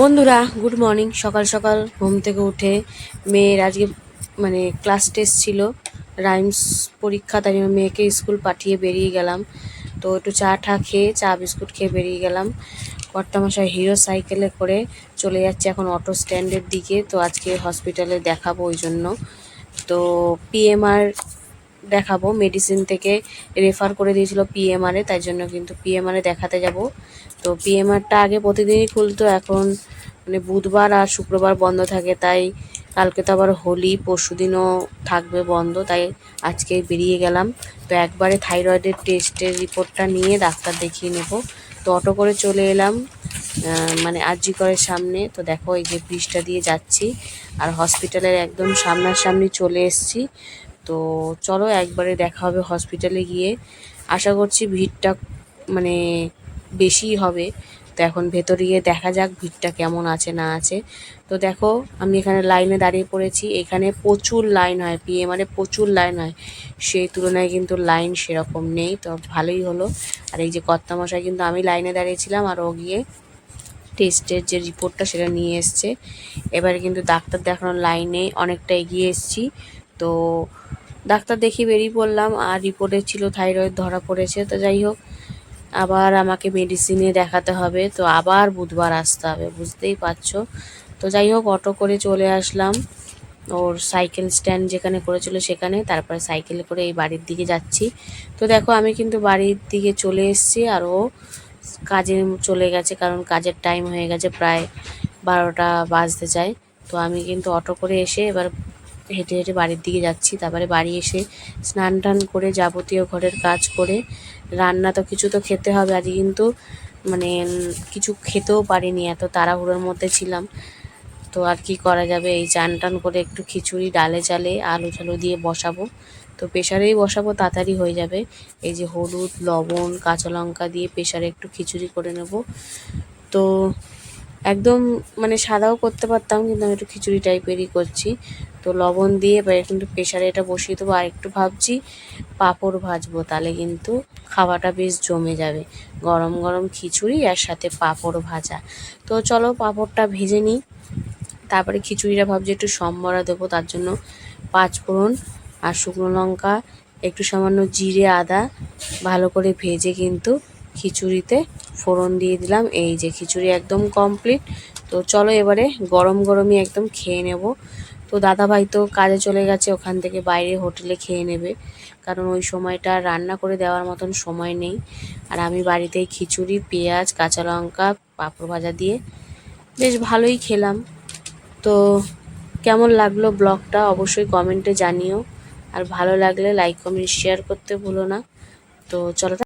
বন্ধুরা good morning সকাল সকাল ঘুম থেকে উঠে মেয়ের আজকে মানে ক্লাস টেস্ট ছিল। রাইমস পরীক্ষা, তাই জন্য মেয়েকে স্কুল পাঠিয়ে বেরিয়ে গেলাম। তো একটু চা ঠা খেয়ে, চা, বিস্কুট খেয়ে বেরিয়ে গেলাম। কর্তামশাই হিরো সাইকেলে করে চলে যাচ্ছে এখন অটো স্ট্যান্ডের দিকে। তো আজকে হসপিটালে দেখাবো ওই জন্য। তো পিএমআর দেখাবো মেডিসিন থেকে রেফার করে দিয়েছিল পিএমআরে তাই জন্য কিন্তু পিএমআরে দেখাতে যাব। তো পিএমআরটা আগে প্রতিদিনই খুলতো, এখন মানে বুধবার আর শুক্রবার বন্ধ থাকে, তাই কালকে তো আবার হোলি, পরশু দিনও থাকবে বন্ধ, তাই আজকে বেরিয়ে গেলাম। তো একবারে থাইরয়েডের টেস্টের রিপোর্টটা নিয়ে ডাক্তার দেখিয়ে নেব। তো অটো করে চলে এলাম মানে আরজি করের সামনে। তো দেখো এই যে ব্রিজটা দিয়ে যাচ্ছি, আর হসপিটালের একদম সামনাসামনি চলে এসেছি। তো চলো একবারে দেখা হবে হসপিটালে গিয়ে। আশা করছি ভিড়টা মানে বেশি হবে। তো এখন ভেতরে গিয়ে দেখা যাক ভিড়টা কেমন আছে না আছে। তো দেখো, আমি এখানে লাইনে দাঁড়িয়ে পড়েছি। এখানে প্রচুর লাইন হয় পিএমআরে প্রচুর লাইন হয়। সেই তুলনায় কিন্তু লাইন সেরকম নেই। তো ভালোই হলো। আর এই যে কর্তামশাই কিন্তু আমি লাইনে দাঁড়িয়েছিলাম আর ও গিয়ে টেস্টের যে রিপোর্টটা সেটা নিয়ে এসছে। এবারে কিন্তু ডাক্তার দেখানোর লাইনে অনেকটা এগিয়ে এসেছি। তো ডাক্তার দেখিয়ে বেরিয়ে পড়লাম, আর রিপোর্টে ছিল থাইরয়েড, ধরা পড়েছে, তো যাই হোক। আবার আমাকে মেডিসিনে দেখাতে হবে, তো আবার বুধবার আসতে হবে, বুঝতেই পারছ। তো যাই হোক, অটো করে চলে আসলাম। ওর সাইকেল স্ট্যান্ড যেখানে করেছিল সেখানে, তারপরে সাইকেলে করে এই বাড়ির দিকে যাচ্ছি। তো দেখো, আমি কিন্তু বাড়ির দিকে চলে এসেছি, আর ও কাজে চলে গেছে, কারণ কাজের টাইম হয়ে গেছে, প্রায় বারোটা বাজতে চায় তো আমি কিন্তু অটো করে এসে এবার হেঁটে হেঁটে বাড়ির দিকে যাচ্ছি। তারপরে বাড়ি এসে স্নান টান করে যাবতীয় ঘরের কাজ করে, রান্না তো কিছু তো খেতে হবে আজ কিন্তু মানে কিছু খেতেও পারিনি, এত তাড়াহুড়োর মধ্যে ছিলাম। তো আর কি করা যাবে? এই চান টান করে একটু খিচুড়ি, ডালে চালে আলু টালু দিয়ে বসাবো। তো প্রেশারেই বসাবো, তাড়াতাড়ি হয়ে যাবে। এই যে হলুদ, লবণ, কাঁচা লঙ্কা দিয়ে প্রেশারে একটু খিচুড়ি করে নেব। তো একদম মানে সাদাও করতে পারতাম, কিন্তু আমি একটু খিচুড়ি টাইপেরই করছি। তো লবণ দিয়ে এবার কিন্তু প্রেশারে এটা বসিয়ে দেবো। আর একটু ভাবছি পাঁপড় ভাজবো, তাহলে কিন্তু খাওয়াটা বেশ জমে যাবে। গরম গরম খিচুড়ি আর সাথে পাঁপড় ভাজা। তো চলো পাঁপড়টা ভেজে নিই। তারপরে খিচুড়িটা ভাবছি একটু সম্বরা দেবো, তার জন্য পাঁচ ফোড়ন আর শুকনো লঙ্কা, একটু সামান্য জিরে, আদা, ভালো করে ভেজে কিন্তু খিচুড়িতে ফোড়ন দিয়ে দিলাম। এই যে খিচুড়ি একদম কমপ্লিট তো চলো এবারে গরম গরমই একদম খেয়ে নেব। তো দাদাভাই তো কাজে চলে গেছে, ওখান থেকে বাইরে হোটেলে খেয়ে নেবে। কারণ ওই সময়টা রান্না করে দেওয়ার মতন সময় নেই। আর আমি বাড়িতেই খিচুড়ি, পেঁয়াজ, কাঁচা লঙ্কা, পাঁপড় ভাজা দিয়ে বেশ ভালোই খেলাম। তো কেমন লাগল ব্লগটা অবশ্যই কমেন্টে জানিও। আর ভালো লাগলে লাইক কমেন্ট শেয়ার করতে ভুলো না। তো চলো